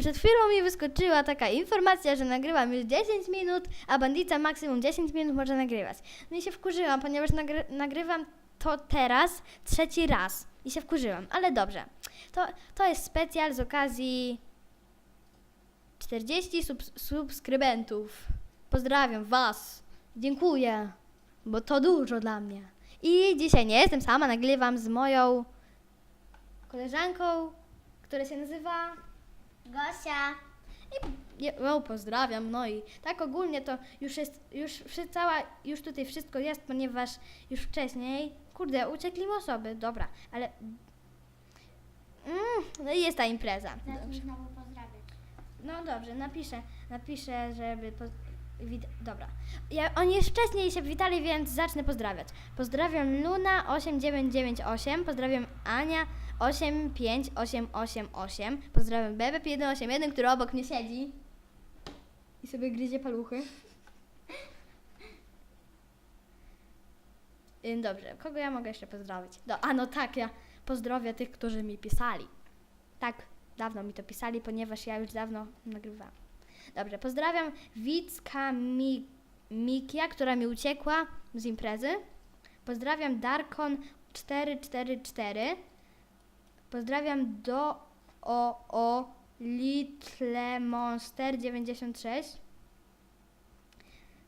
Przed chwilą mi wyskoczyła taka informacja, że nagrywam już 10 minut, a bandica maksimum 10 minut może nagrywać. No i się wkurzyłam, ponieważ nagry nagrywam to teraz trzeci raz. I się wkurzyłam, ale dobrze. To, to jest specjal z okazji 40 subs- subskrybentów. Pozdrawiam Was. Dziękuję, bo to dużo dla mnie. I dzisiaj nie jestem sama, nagrywam z moją koleżanką, która się nazywa Gosia. i ją pozdrawiam, no i tak ogólnie to już jest, już wszy- cała, już tutaj wszystko jest, ponieważ już wcześniej, kurde, uciekli mi osoby, dobra, ale mm, no i jest ta impreza. Zacznij znowu pozdrawiać. No dobrze, napiszę, napiszę, żeby. Po, wit, dobra. Ja, oni już wcześniej się witali, więc zacznę pozdrawiać. Pozdrawiam Luna8998, pozdrawiam Ania 85888, pozdrawiam Bebe181, który obok mnie siedzi i sobie gryzie paluchy. Dobrze, kogo ja mogę jeszcze pozdrowić? Do, a no tak, ja pozdrowię tych, którzy mi pisali. Tak, dawno mi to pisali, ponieważ ja już dawno nagrywałam. Dobrze, pozdrawiam Wicka Mi Mikia, która mi uciekła z imprezy. Pozdrawiam Darkon 444. Pozdrawiam do o o Little Monster 96.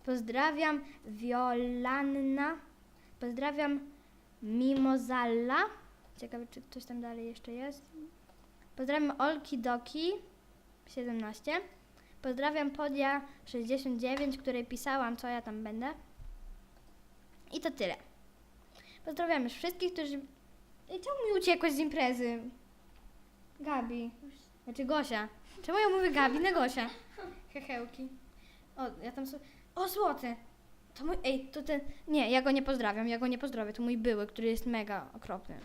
Pozdrawiam Violanna. Pozdrawiam Mimozalla. Ciekawe, czy ktoś tam dalej jeszcze jest. Pozdrawiam Olki Doki 17. Pozdrawiam Podia 69, której pisałam, co ja tam będę. I to tyle. Pozdrawiam już wszystkich, którzy. Ej, Czemu mi uciekłaś z imprezy? Gabi. Znaczy Gosia. Czemu ja mówię Gabi na Gosia? Hechełki. O, ja tam sobie. O, złoty! To mój. Ej, to ten. Nie, ja go nie pozdrawiam, ja go nie pozdrowię. To mój były, który jest mega okropny.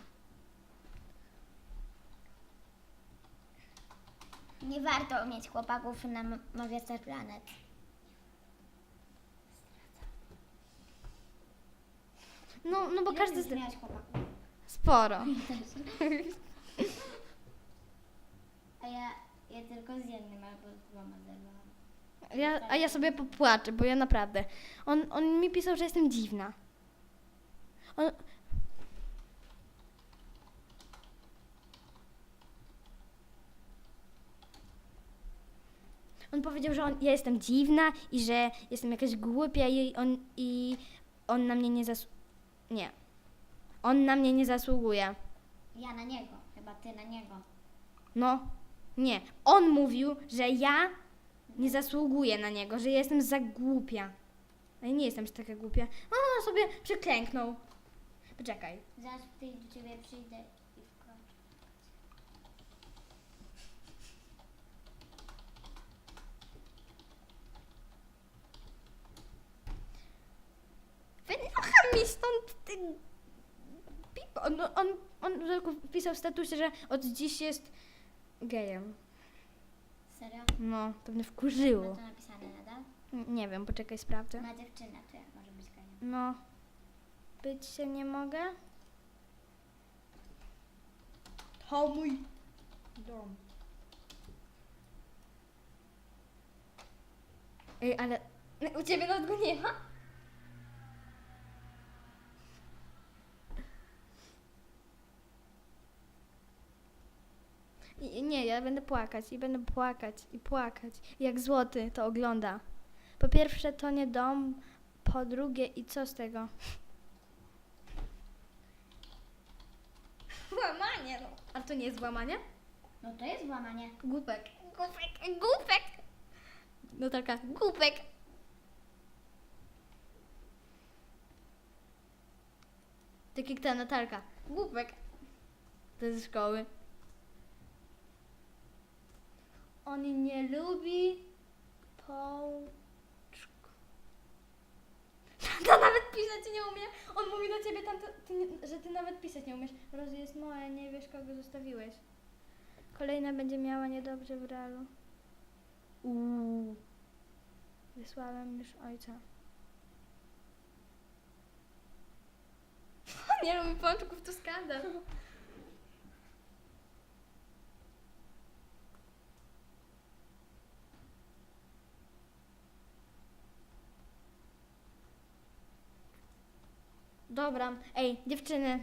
Nie warto mieć chłopaków na M- Movistar Planet. No, no bo każdy z. miałeś chłopaków. Sporo. A ja, ja tylko z jednym albo z dwoma zerwałam. Ja, a ja sobie popłaczę, bo ja naprawdę. On, on mi pisał, że jestem dziwna. On, on powiedział, że on, ja jestem dziwna i że jestem jakaś głupia i on, i on na mnie nie zas... Nie. On na mnie nie zasługuje. Ja na niego, chyba ty na niego. No, nie. On mówił, że ja nie zasługuję na niego, że jestem za głupia. Ale nie jestem aż taka głupia. On sobie przyklęknął. Poczekaj. Zaraz tutaj do ciebie przyjdę i wkroczę. Wynocha mi stąd ty... On, on, on tylko wpisał w statusie, że od dziś jest gejem. Serio? No, pewnie Ma wkurzyło. to napisane nadal? N- Nie wiem, poczekaj, sprawdzę. Ma dziewczynę, to jak może być gejem? No. Być się nie mogę? To mój dom. Ej, ale u ciebie nawet go nie ma? I, nie, ja będę płakać i będę płakać i płakać. Jak złoty to ogląda. Po pierwsze to nie dom, po drugie i co z tego? Łamanie, no. A to nie jest łamanie? No to jest włamanie. Głupek. Głupek, głupek. No taka, głupek. Tak jak ta Natalka. Głupek. To ze szkoły. On nie lubi pączku. To nawet pisać nie umie. On mówi do ciebie tam, ty, że ty nawet pisać nie umiesz. Rozy jest moje, nie wiesz kogo zostawiłeś. Kolejna będzie miała niedobrze w realu. Uuu. Wysłałem już ojca. nie lubi pączków, to skandal. Dobra, ej, dziewczyny.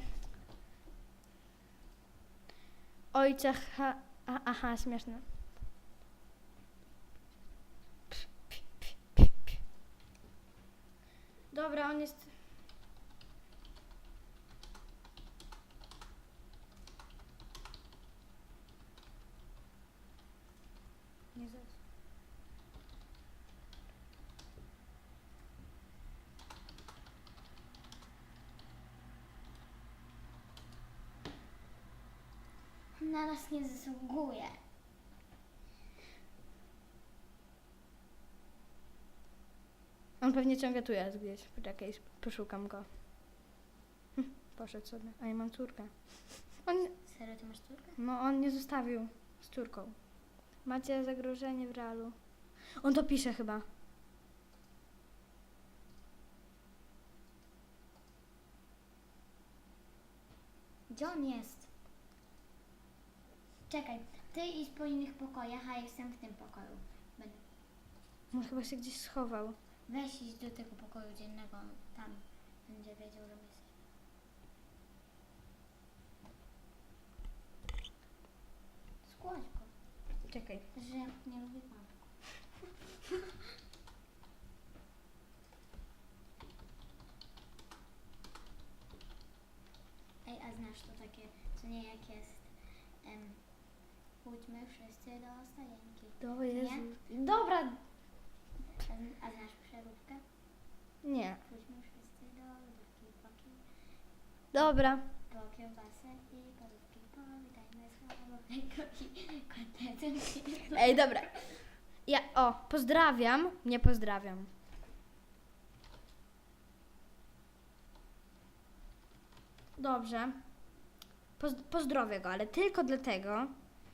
Ojca, ha, a, aha, śmieszne. Dobra, on jest... Nie zaraz. Na nas nie zasługuje. On pewnie ciągle tu jest gdzieś. Poczekaj, poszukam go. Hm, Poszedł sobie. A ja mam córkę. On, Serio, ty masz córkę? no, on nie zostawił z córką. Macie zagrożenie w realu. On to pisze chyba. Gdzie on jest? Czekaj, ty idź po innych pokojach, a ja jestem w tym pokoju. Będę. On chyba się gdzieś schował. Weź idź do tego pokoju dziennego, on tam będzie wiedział, że my jesteśmy. Składź go, Czekaj. że nie lubię matku. Ej, a znasz to takie, co nie jak jest, em, pójdźmy wszyscy do stajenki. To Jezu. Dobra. A, a znasz przeróbkę? Nie. Pójdźmy wszyscy do lodówki, po, ki- Dobra. po kiełbasę i parówki. Powitajmy słabego i kotlety. Ej, dobra. Ja, o, pozdrawiam. Nie pozdrawiam. Dobrze. Poz, pozdrowię go, ale tylko dlatego,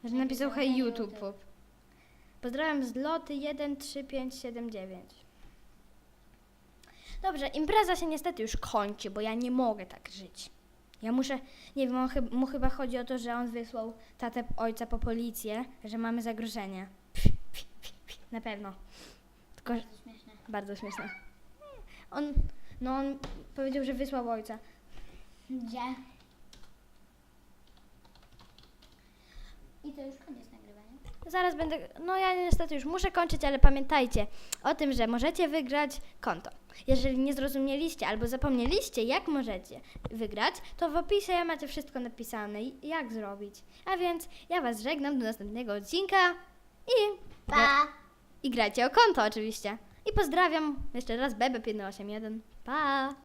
że napisał hej YouTube. YouTube. Pozdrawiam z loty 13579. Dobrze, impreza się niestety już kończy, bo ja nie mogę tak żyć. Ja muszę, nie wiem, mu chyba chodzi o to, że on wysłał tatę ojca po policję, że mamy zagrożenie. Na pewno. Tylko, Bardzo śmieszne. bardzo śmieszne. On, no on powiedział, że wysłał ojca. Gdzie? I to już koniec nagrywania. Zaraz będę. No ja niestety już muszę kończyć, ale pamiętajcie o tym, że możecie wygrać konto. Jeżeli nie zrozumieliście albo zapomnieliście, jak możecie wygrać, to w opisie macie wszystko napisane, jak zrobić. A więc ja Was żegnam do następnego odcinka i, Pa! i grajcie o konto oczywiście. I pozdrawiam jeszcze raz Bebe181. Pa!